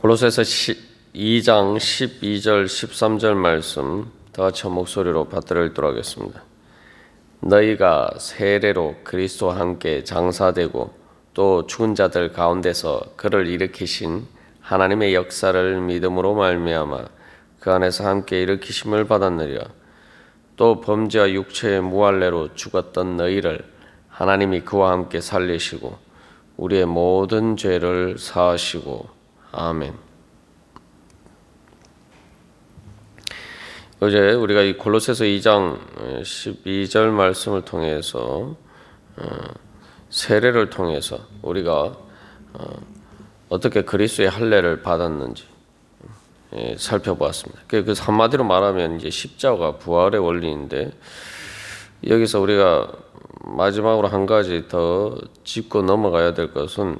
골로새서 2장 12절 13절 말씀 다 같이 한 목소리로 받들어 읽도록 하겠습니다. 너희가 세례로 그리스도와 함께 장사되고 또 죽은 자들 가운데서 그를 일으키신 하나님의 역사를 믿음으로 말미암아 그 안에서 함께 일으키심을 받았느리라. 또 범죄와 육체의 무할례로 죽었던 너희를 하나님이 그와 함께 살리시고 우리의 모든 죄를 사하시고 아멘. 어제 우리가 이 골로새서 2장 12절 말씀을 통해서 어, 세례를 통해서 우리가 어, 어떻게 그리스도의 할례를 받았는지 예, 살펴보았습니다. 그, 그 한마디로 말하면 이제 십자가 부활의 원리인데 여기서 우리가 마지막으로 한 가지 더 짚고 넘어가야 될 것은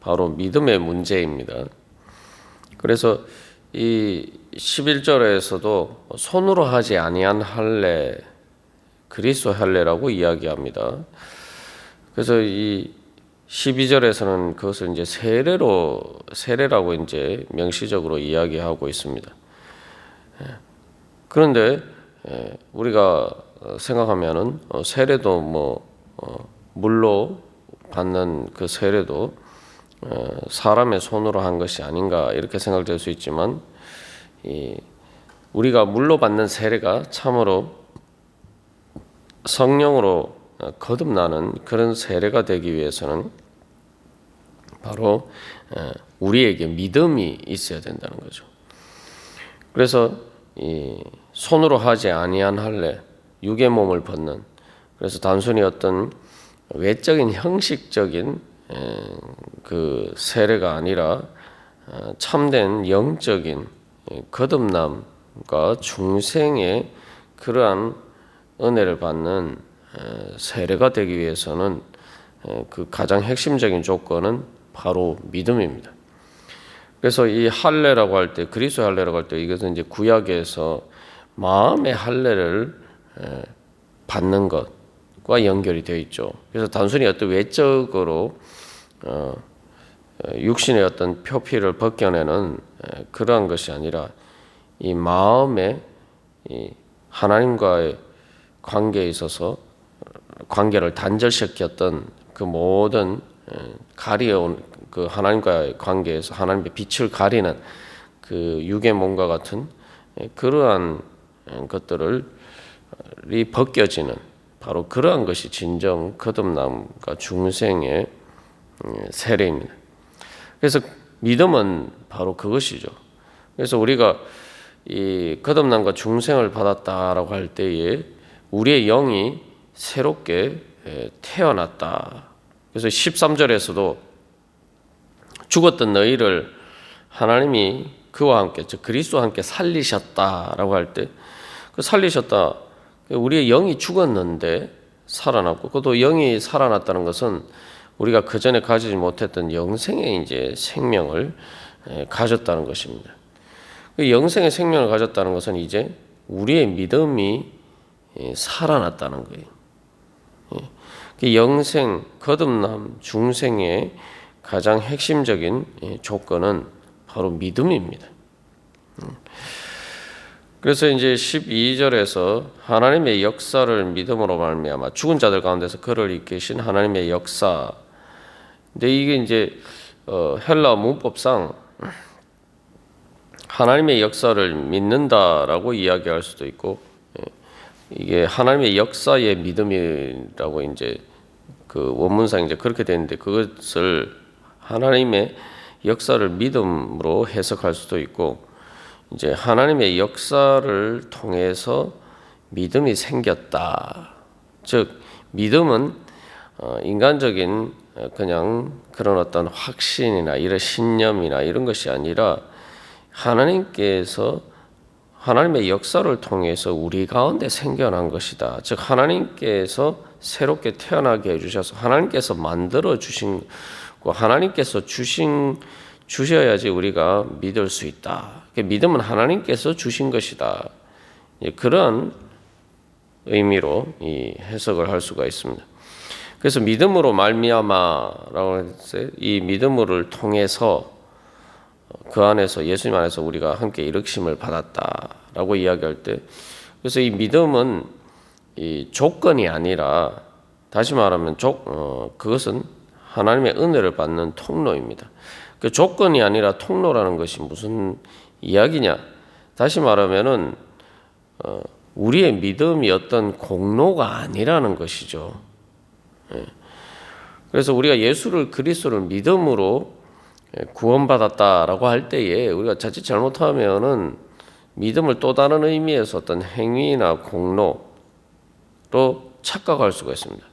바로 믿음의 문제입니다. 그래서 이 11절에서도 손으로 하지 아니한 할례 그리스도 할례라고 이야기합니다. 그래서 이 12절에서는 그것을 이제 세례로 세례라고 이제 명시적으로 이야기하고 있습니다. 예. 그런데 예, 우리가 생각하면은 어, 세례도 뭐 어, 물로 받는 그 세례도 어, 사람의 손으로 한 것이 아닌가 이렇게 생각될 수 있지만 우리가 물로 받는 세례가 참으로 성령으로 거듭나는 그런 세례가 되기 위해서는 바로 우리에게 믿음이 있어야 된다는 거죠. 그래서 이 손으로 하지 아니한 할례, 육의 몸을 벗는 그래서 단순히 어떤 외적인 형식적인 그 세례가 아니라 어, 참된 영적인 거듭남과 중생의 그러한 은혜를 받는 세례가 되기 위해서는 그 가장 핵심적인 조건은 바로 믿음입니다. 그래서 이 할례라고 할 때 그리스도 할례라고 할 때 이것은 이제 구약에서 마음의 할례를 받는 것과 연결이 되어 있죠. 그래서 단순히 어떤 외적으로 어, 육신의 어떤 표피를 벗겨내는 그러한 것이 아니라 이 마음의 이 하나님과의 관계에 있어서 관계를 단절시켰던 그 모든 가리어온 그 하나님과의 관계에서 하나님의 빛을 가리는 그 육의 몸과 같은 그러한 것들을 이 벗겨지는 바로 그러한 것이 진정 거듭남과 중생의 세례입니다. 그래서 믿음은 바로 그것이죠. 그래서 우리가 이 거듭남과 중생을 받았다라고 할 때에 우리의 영이 새롭게 태어났다. 그래서 13절에서도 죽었던 너희를 하나님이 그와 함께 즉 그리스도와 함께 살리셨다라고 할 때 그 살리셨다 우리의 영이 죽었는데 살아났고 그것도 영이 살아났다는 것은 우리가 그 전에 가지지 못했던 영생의 이제 생명을 가졌다는 것입니다. 그 영생의 생명을 가졌다는 것은 이제 우리의 믿음이 살아났다는 거예요. 그 영생, 거듭남, 중생의 가장 핵심적인 조건은 바로 믿음입니다. 그래서 이제 12절에서 하나님의 역사를 믿음으로 말미암아 죽은 자들 가운데서 그를 이끄신 하나님의 역사 근데 이게 이제 어, 헬라 문법상 하나님의 역사를 믿는다라고 이야기할 수도 있고 예, 이게 하나님의 역사의 믿음이라고 이제 그 원문상 이제 그렇게 되는데 그것을 하나님의 역사를 믿음으로 해석할 수도 있고 이제 하나님의 역사를 통해서 믿음이 생겼다. 즉 믿음은 어, 인간적인 그냥 그런 어떤 확신이나 이런 신념이나 이런 것이 아니라 하나님께서 하나님의 역사를 통해서 우리 가운데 생겨난 것이다. 즉 하나님께서 새롭게 태어나게 해주셔서 하나님께서 만들어 주신 하나님께서 주신 주셔야지 우리가 믿을 수 있다. 믿음은 하나님께서 주신 것이다. 그런 의미로 이 해석을 할 수가 있습니다. 그래서 믿음으로 말미암아라고 했어요. 이 믿음을 통해서 그 안에서 예수님 안에서 우리가 함께 일으킴을 받았다라고 이야기할 때 그래서 이 믿음은 이 조건이 아니라 다시 말하면 조, 어, 그것은 하나님의 은혜를 받는 통로입니다. 그 조건이 아니라 통로라는 것이 무슨 이야기냐? 다시 말하면은 어, 우리의 믿음이 어떤 공로가 아니라는 것이죠. 예. 그래서 우리가 예수를 그리스도를 믿음으로 예, 구원받았다라고 할 때에 우리가 자칫 잘못하면은 믿음을 또 다른 의미에서 어떤 행위나 공로로 착각할 수가 있습니다.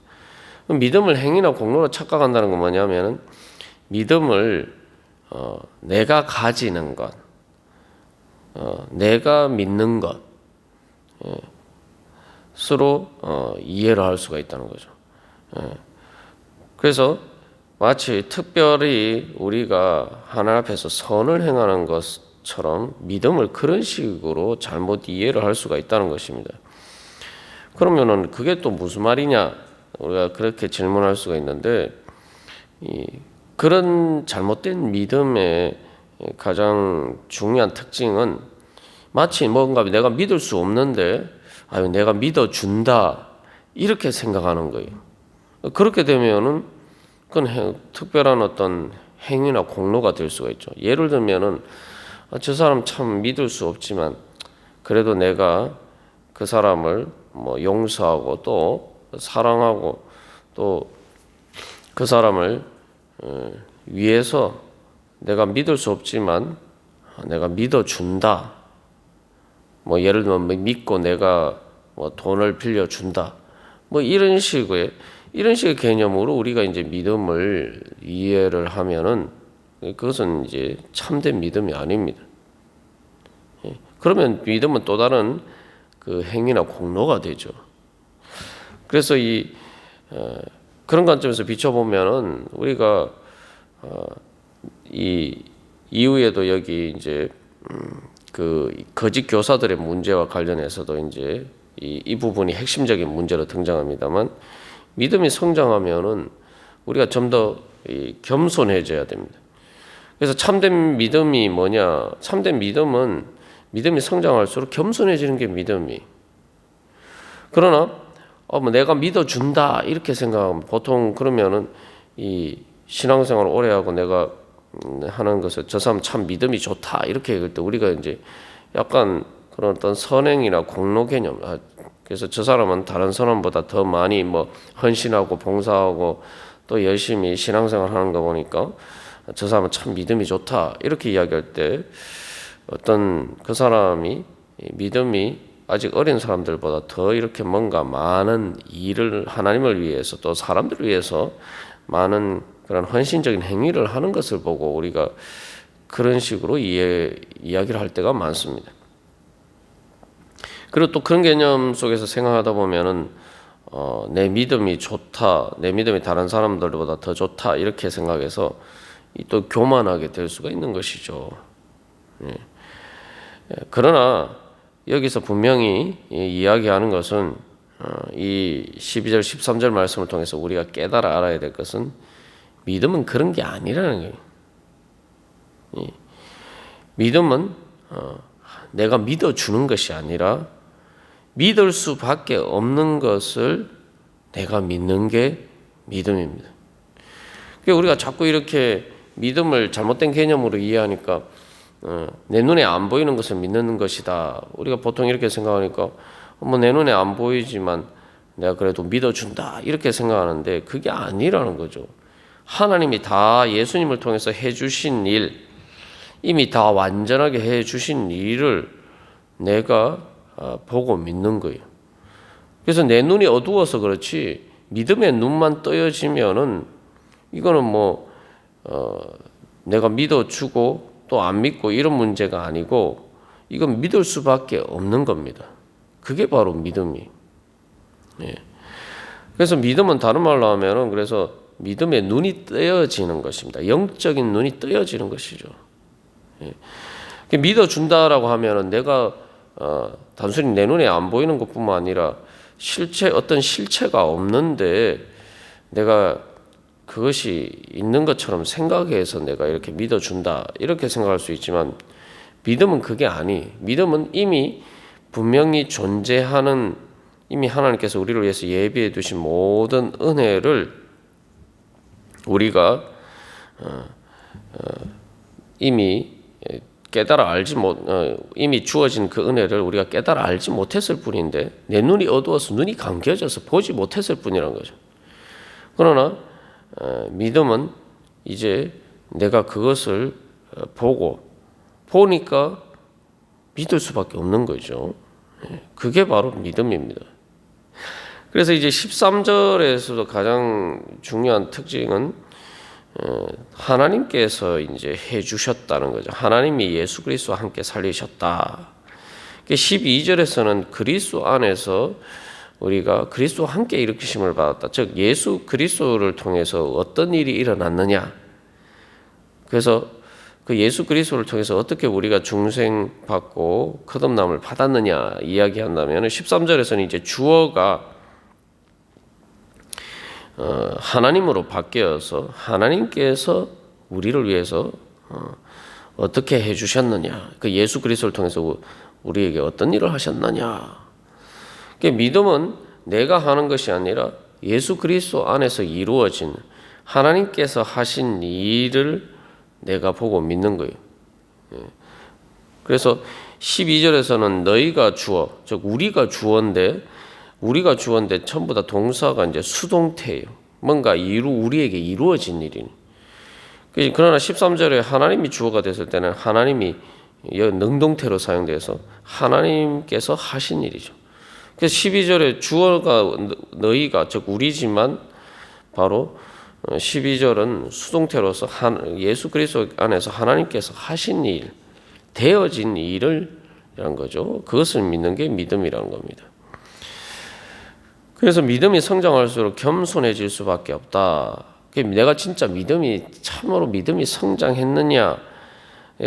믿음을 행위나 공로로 착각한다는 건 뭐냐면은 믿음을 어, 내가 가지는 것, 어, 내가 믿는 것으로 어, 이해를 할 수가 있다는 거죠. 예. 그래서 마치 특별히 우리가 하나님 앞에서 선을 행하는 것처럼 믿음을 그런 식으로 잘못 이해를 할 수가 있다는 것입니다. 그러면은 그게 또 무슨 말이냐? 우리가 그렇게 질문할 수가 있는데 이 그런 잘못된 믿음의 가장 중요한 특징은 마치 뭔가 내가 믿을 수 없는데 아유 내가 믿어 준다 이렇게 생각하는 거예요. 그렇게 되면은 그건 행- 특별한 어떤 행위나 공로가 될 수가 있죠. 예를 들면은 아, 저 사람 참 믿을 수 없지만 그래도 내가 그 사람을 뭐 용서하고 또 사랑하고 또 그 사람을 어, 위해서 내가 믿을 수 없지만 내가 믿어 준다. 뭐 예를 들면 뭐 믿고 내가 뭐 돈을 빌려 준다. 뭐 이런 식의 이런 식의 개념으로 우리가 이제 믿음을 이해를 하면은 그것은 이제 참된 믿음이 아닙니다. 예. 그러면 믿음은 또 다른 그 행위나 공로가 되죠. 그래서 이 어, 그런 관점에서 비춰보면은 우리가 어, 이 이후에도 여기 이제 음, 그 거짓 교사들의 문제와 관련해서도 이제 이, 이 부분이 핵심적인 문제로 등장합니다만 믿음이 성장하면은 우리가 좀 더 겸손해져야 됩니다. 그래서 참된 믿음이 뭐냐? 참된 믿음은 믿음이 성장할수록 겸손해지는 게 믿음이. 그러나 어, 뭐 내가 믿어준다 이렇게 생각하면 보통 그러면은 이 신앙생활 오래 하고 내가 음, 하는 것을 저 사람 참 믿음이 좋다 이렇게 얘기할 때 우리가 이제 약간 그런 어떤 선행이나 공로 개념 아, 그래서 저 사람은 다른 사람보다 더 많이 뭐 헌신하고 봉사하고 또 열심히 신앙생활 하는 거 보니까 저 사람은 참 믿음이 좋다 이렇게 이야기할 때 어떤 그 사람이 이 믿음이 아직 어린 사람들보다 더 이렇게 뭔가 많은 일을 하나님을 위해서 또 사람들을 위해서 많은 그런 헌신적인 행위를 하는 것을 보고 우리가 그런 식으로 이해, 이야기를 할 때가 많습니다. 그리고 또 그런 개념 속에서 생각하다 보면은 어, 내 믿음이 좋다, 내 믿음이 다른 사람들보다 더 좋다 이렇게 생각해서 이또 교만하게 될 수가 있는 것이죠. 예. 예, 그러나 여기서 분명히 이 이야기하는 것은 어, 이 12절 13절 말씀을 통해서 우리가 깨달아 알아야 될 것은 믿음은 그런 게 아니라는 거예요. 예. 믿음은 어, 내가 믿어 주는 것이 아니라 믿을 수밖에 없는 것을 내가 믿는 게 믿음입니다. 우리가 자꾸 이렇게 믿음을 잘못된 개념으로 이해하니까 어, 내 눈에 안 보이는 것을 믿는 것이다. 우리가 보통 이렇게 생각하니까 뭐 내 눈에 안 보이지만 내가 그래도 믿어준다 이렇게 생각하는데 그게 아니라는 거죠. 하나님이 다 예수님을 통해서 해주신 일, 이미 다 완전하게 해주신 일을 내가 어, 보고 믿는 거예요. 그래서 내 눈이 어두워서 그렇지 믿음의 눈만 떠여지면은 이거는 뭐 어, 내가 믿어주고 또 안 믿고 이런 문제가 아니고 이건 믿을 수밖에 없는 겁니다. 그게 바로 믿음이. 예. 그래서 믿음은 다른 말로 하면은 그래서 믿음의 눈이 뜨여지는 것입니다. 영적인 눈이 뜨여지는 것이죠. 예. 믿어준다라고 하면은 내가 어, 단순히 내 눈에 안 보이는 것뿐만 아니라 실체 어떤 실체가 없는데 내가 그것이 있는 것처럼 생각해서 내가 이렇게 믿어준다 이렇게 생각할 수 있지만 믿음은 그게 아니. 믿음은 이미 분명히 존재하는 이미 하나님께서 우리를 위해서 예비해 두신 모든 은혜를 우리가 어, 어, 이미 깨달아 알지 못 어, 이미 주어진 그 은혜를 우리가 깨달아 알지 못했을 뿐인데 내 눈이 어두워서 눈이 감겨져서 보지 못했을 뿐이란 거죠. 그러나 어, 믿음은 이제 내가 그것을 어, 보고 보니까 믿을 수밖에 없는 거죠. 예, 그게 바로 믿음입니다. 그래서 이제 13절에서도 가장 중요한 특징은 어, 하나님께서 이제 해 주셨다는 거죠. 하나님이 예수 그리스도와 함께 살리셨다. 12절에서는 그리스도 안에서 우리가 그리스도와 함께 일으키심을 받았다. 즉 예수 그리스도를 통해서 어떤 일이 일어났느냐. 그래서 그 예수 그리스도를 통해서 어떻게 우리가 중생 받고 거듭남을 받았느냐 이야기한다면 13절에서는 이제 주어가 어, 하나님으로 바뀌어서 하나님께서 우리를 위해서 어, 떻게 해 주셨느냐 그 예수 그리스도를 통해서 우리에게 어떤 일을 하셨느냐 그 믿음은 내가 하는 것이 아니라 예수 그리스도 안에서 이루어진 하나님께서 하신 일을 내가 보고 믿는 거예요. 예. 그래서 12절에서는 너희가 주어, 즉 우리가 주어인데 우리가 주어인데 전부 다 동사가 이제 수동태예요. 뭔가 이루 우리에게 이루어진 일이니. 그러나 13절에 하나님이 주어가 됐을 때는 하나님이 능동태로 사용돼서 하나님께서 하신 일이죠. 그래서 12절에 주어가 너희가 즉 우리지만 바로 12절은 수동태로서 예수 그리스도 안에서 하나님께서 하신 일, 되어진 일을 이란 거죠. 그것을 믿는 게 믿음이라는 겁니다. 그래서 믿음이 성장할수록 겸손해질 수밖에 없다. 내가 진짜 믿음이 참으로 믿음이 성장했느냐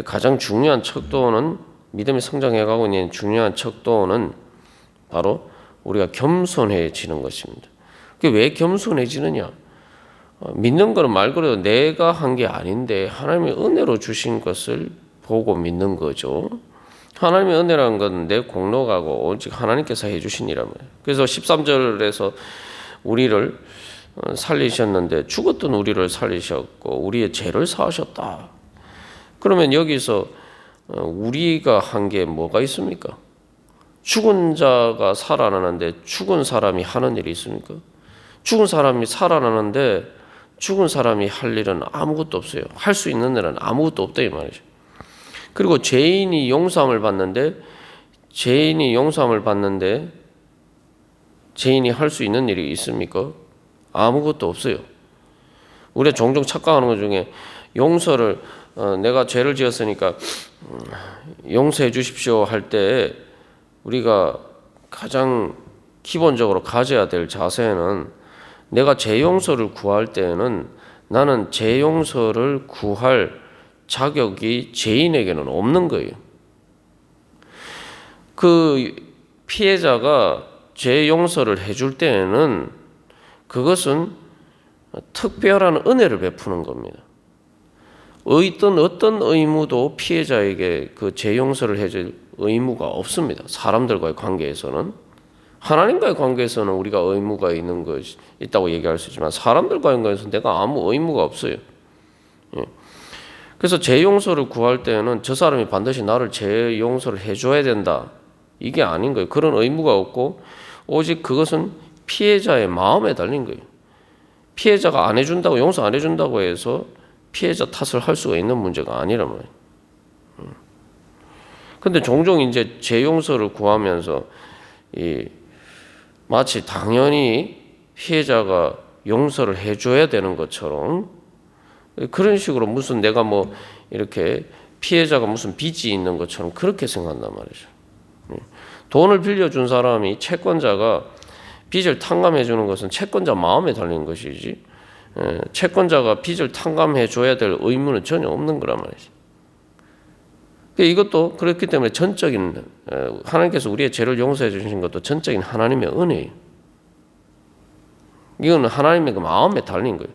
가장 중요한 척도는 믿음이 성장해가고 있는 중요한 척도는 바로 우리가 겸손해지는 것입니다. 왜 겸손해지느냐? 어, 믿는 것은 말 그대로 내가 한 게 아닌데 하나님의 은혜로 주신 것을 보고 믿는 거죠. 하나님의 은혜라는 건 내 공로가고 오직 하나님께서 해주신 이라면. 그래서 13절에서 우리를 어, 살리셨는데 죽었던 우리를 살리셨고 우리의 죄를 사하셨다. 그러면 여기서 어, 우리가 한 게 뭐가 있습니까? 죽은 자가 살아나는데 죽은 사람이 하는 일이 있습니까? 죽은 사람이 살아나는데 죽은 사람이 할 일은 아무것도 없어요. 할 수 있는 일은 아무것도 없다 이 말이죠. 그리고 죄인이 용서함을 받는데 죄인이 용서함을 받는데 죄인이 할 수 있는 일이 있습니까? 아무것도 없어요. 우리가 종종 착각하는 것 중에 용서를 어, 내가 죄를 지었으니까 음, 용서해 주십시오 할 때 우리가 가장 기본적으로 가져야 될 자세는 내가 재용서를 구할 때에는 나는 재용서를 구할 자격이 죄인에게는 없는 거예요. 그 피해자가 죄 용서를 해줄 때에는 그것은 특별한 은혜를 베푸는 겁니다. 어떤 어떤 의무도 피해자에게 그 죄 용서를 해줄 의무가 없습니다. 사람들과의 관계에서는 하나님과의 관계에서는 우리가 의무가 있는 것 있다고 얘기할 수 있지만 사람들과의 관계에서 내가 아무 의무가 없어요. 예. 그래서 제 용서를 구할 때는 저 사람이 반드시 나를 제 용서를 해줘야 된다. 이게 아닌 거예요. 그런 의무가 없고 오직 그것은 피해자의 마음에 달린 거예요. 피해자가 안 해준다고 용서 안 해준다고 해서 피해자 탓을 할 수가 있는 문제가 아니란 말이에요. 음. 근데 종종 이제 제 용서를 구하면서 이 마치 당연히 피해자가 용서를 해줘야 되는 것처럼 그런 식으로 무슨 내가 뭐 이렇게 피해자가 무슨 빚이 있는 것처럼 그렇게 생각한단 말이죠. 예. 돈을 빌려준 사람이 채권자가 빚을 탕감해 주는 것은 채권자 마음에 달린 것이지 예. 채권자가 빚을 탕감해 줘야 될 의무는 전혀 없는 거란 말이죠. 그러니까 이것도 그렇기 때문에 전적인 하나님께서 우리의 죄를 용서해 주신 것도 전적인 하나님의 은혜예요. 이거는 하나님의 그 마음에 달린 거예요.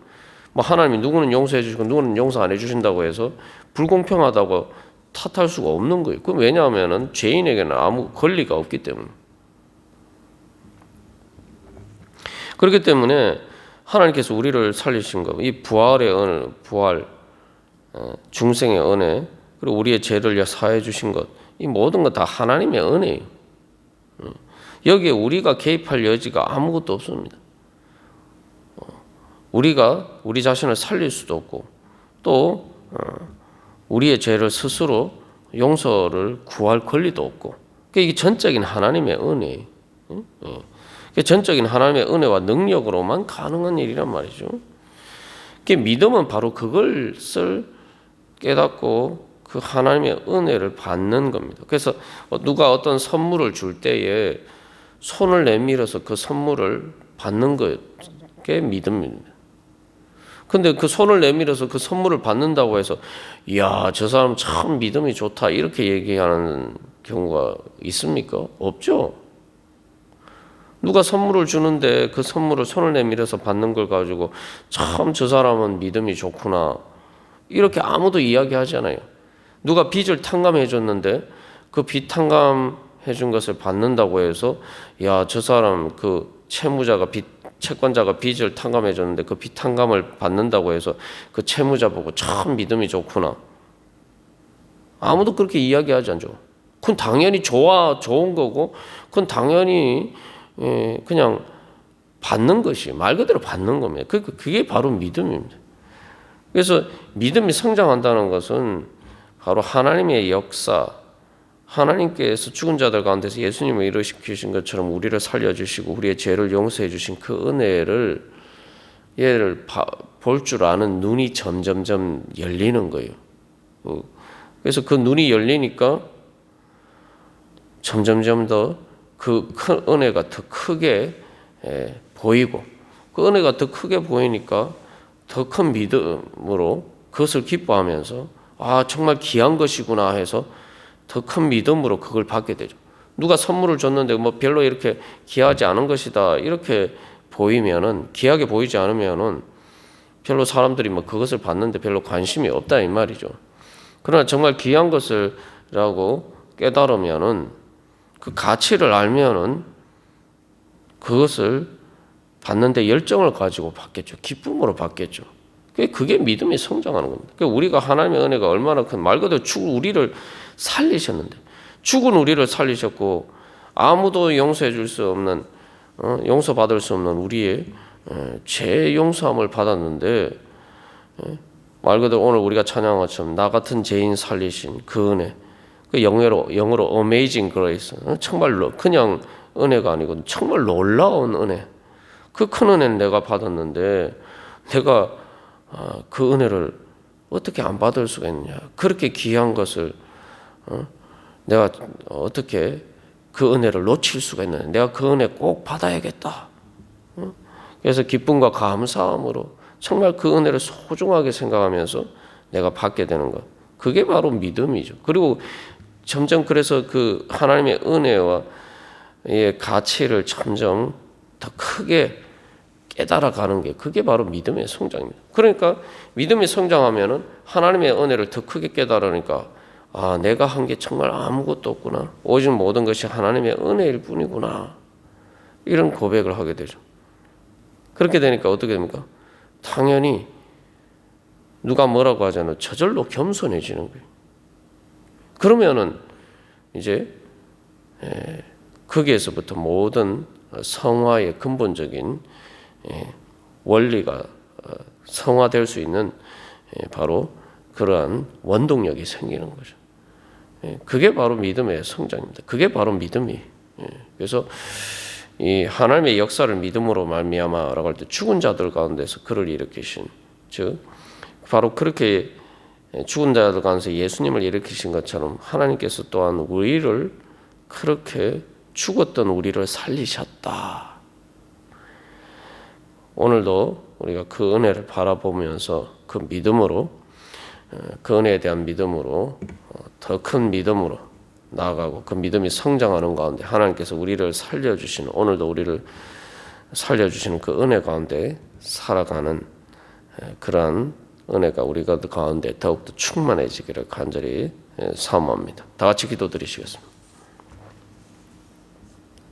뭐 하나님이 누구는 용서해 주시고 누구는 용서 안 해 주신다고 해서 불공평하다고 탓할 수가 없는 거예요. 그 왜냐하면은 죄인에게는 아무 권리가 없기 때문에. 그렇기 때문에 하나님께서 우리를 살리신 것, 이 부활의 은혜, 부활, 어, 중생의 은혜, 그리고 우리의 죄를 사해 주신 것, 이 모든 것 다 하나님의 은혜예요. 어, 여기에 우리가 개입할 여지가 아무것도 없습니다. 어, 우리가 우리 자신을 살릴 수도 없고, 또 우리의 죄를 스스로 용서를 구할 권리도 없고, 이게 전적인 하나님의 은혜예요. 전적인 하나님의 은혜와 능력으로만 가능한 일이란 말이죠. 그 믿음은 바로 그걸 쓸 깨닫고 그 하나님의 은혜를 받는 겁니다. 그래서 누가 어떤 선물을 줄 때에 손을 내밀어서 그 선물을 받는 것게 믿음입니다. 근데 그 손을 내밀어서 그 선물을 받는다고 해서 이야 저 사람 참 믿음이 좋다 이렇게 얘기하는 경우가 있습니까? 없죠. 누가 선물을 주는데 그 선물을 손을 내밀어서 받는 걸 가지고 참 저 사람은 믿음이 좋구나. 이렇게 아무도 이야기하지 않아요. 누가 빚을 탕감해 줬는데 그 빚 탕감해 준 것을 받는다고 해서 야, 저 사람 그 채무자가 빚 채권자가 빚을 탕감해 줬는데 그 빚 탕감을 받는다고 해서 그 채무자 보고 참 믿음이 좋구나. 아무도 그렇게 이야기하지 않죠. 그건 당연히 좋아 좋은 거고 그건 당연히 예, 그냥 받는 것이 말 그대로 받는 겁니다. 그, 그게 바로 믿음입니다. 그래서 믿음이 성장한다는 것은 바로 하나님의 역사, 하나님께서 죽은 자들 가운데서 예수님을 일으키신 것처럼 우리를 살려주시고 우리의 죄를 용서해 주신 그 은혜를 얘를 볼 줄 아는 눈이 점점점 열리는 거예요. 어, 그래서 그 눈이 열리니까 점점점 더 그큰 은혜가 더 크게 예, 보이고 그 은혜가 더 크게 보이니까 더 큰 믿음으로 그것을 기뻐하면서 아 정말 귀한 것이구나 해서 더 큰 믿음으로 그걸 받게 되죠. 누가 선물을 줬는데 뭐 별로 이렇게 귀하지 않은 것이다 이렇게 보이면은 귀하게 보이지 않으면은 별로 사람들이 뭐 그것을 받는데 별로 관심이 없다 이 말이죠. 그러나 정말 귀한 것을라고 깨달으면은 그 가치를 알면은 그것을 받는데 열정을 가지고 받겠죠. 기쁨으로 받겠죠. 그게 믿음이 성장하는 겁니다. 우리가 하나님의 은혜가 얼마나 큰 말 그대로 죽은 우리를 살리셨는데 죽은 우리를 살리셨고 아무도 용서해 줄 수 없는 어, 용서받을 수 없는 우리의 어, 죄 용서함을 받았는데 어, 말 그대로 오늘 우리가 찬양한 것처럼 나 같은 죄인 살리신 그 은혜 그 영어로 영어로 amazing grace. 정말로 그냥 은혜가 아니고 정말 놀라운 은혜. 그 큰 은혜는 내가 받았는데 내가 아, 그 은혜를 어떻게 안 받을 수가 있느냐? 그렇게 귀한 것을 어? 내가 어떻게 그 은혜를 놓칠 수가 있느냐? 내가 그 은혜 꼭 받아야겠다. 어? 그래서 기쁨과 감사함으로 정말 그 은혜를 소중하게 생각하면서 내가 받게 되는 것. 그게 바로 믿음이죠. 그리고 점점 그래서 그 하나님의 은혜와 의 가치를 점점 더 크게 깨달아가는 게 그게 바로 믿음의 성장입니다. 그러니까 믿음이 성장하면은 하나님의 은혜를 더 크게 깨달으니까 아 내가 한 게 정말 아무것도 없구나. 오직 모든 것이 하나님의 은혜일 뿐이구나. 이런 고백을 하게 되죠. 그렇게 되니까 어떻게 됩니까? 당연히 누가 뭐라고 하잖아요. 저절로 겸손해지는 거예요. 그러면은 이제 거기에서부터 모든 성화의 근본적인 원리가 어, 성화될 수 있는 바로 그러한 원동력이 생기는 거죠. 그게 바로 믿음의 성장입니다. 그게 바로 믿음이. 그래서 이 하나님의 역사를 믿음으로 말미암아라고 할 때 죽은 자들 가운데서 그를 일으키신 즉 바로 그렇게 예, 죽은 자들 가운데서 예수님을 일으키신 것처럼 하나님께서 또한 우리를 그렇게 죽었던 우리를 살리셨다. 오늘도 우리가 그 은혜를 바라보면서 그 믿음으로 어, 그 은혜에 대한 믿음으로 어, 더큰 믿음으로 나아가고 그 믿음이 성장하는 가운데 하나님께서 우리를 살려주시는 오늘도 우리를 살려주시는 그 은혜 가운데 살아가는 예, 그러한 은혜가 우리가 가운데 더욱더 충만해지기를 간절히 예, 사모합니다. 다 같이 기도드리시겠습니다.